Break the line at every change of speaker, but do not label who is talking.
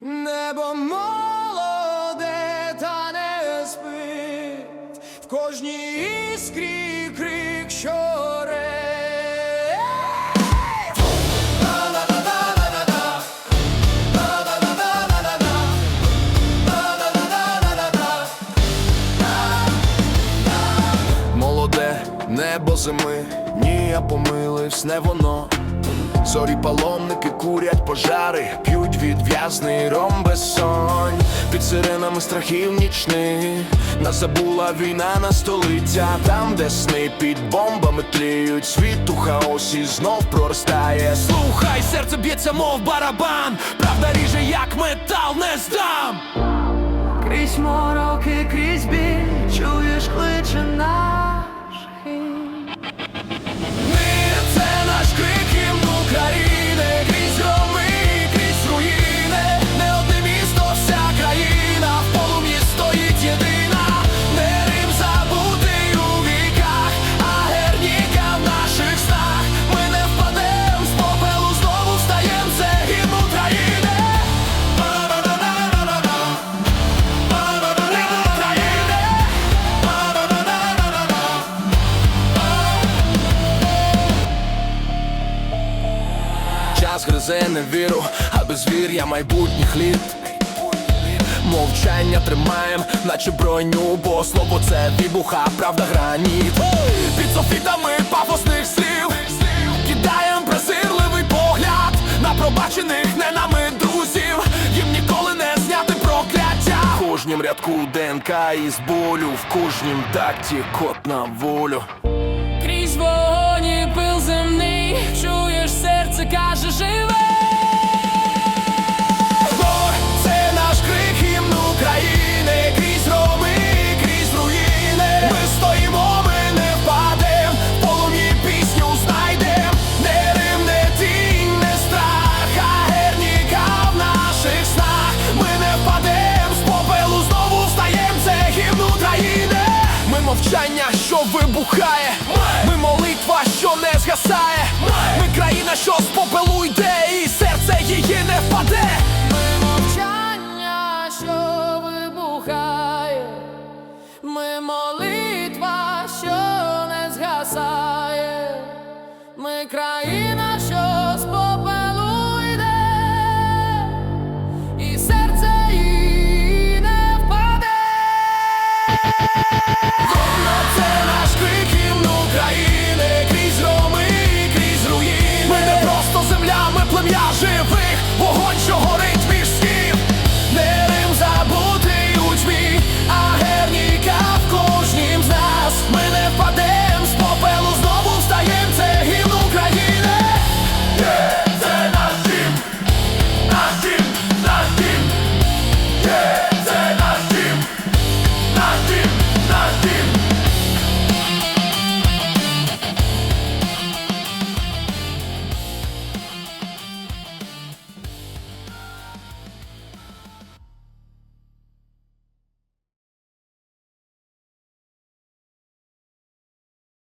Небо молоде та не спить, в кожній іскрі крик щоре. Молоде небо зими, ні, я помиливсь, не воно. Зорі паломники курять пожари, п'ють відв'язний ром безсонь Під сиренами страхів нічних. Нас забула війна на столиття Там, де сни під бомбами тліють. Світ у хаосі знов проростає.
Слухай, серце б'ється, мов барабан, правда ріже, як метал, не здам.
Крізь мороки, крізь біль, чуєш кличе наш
Час гризе невіру, а безвір'я майбутніх літ. Мовчання тримаєм, наче броню, бо слово це вибуха, правда граніт. Під софітами пафосних слів кидаєм презирливий погляд на пробачених не нами друзів. Їм ніколи не зняти прокляття. В кожнім рядку ДНК із болю, в кожнім такті кот на волю.
Крізь вогонь і пил земний, чуєш серце каже живе.
Мовчання, що вибухає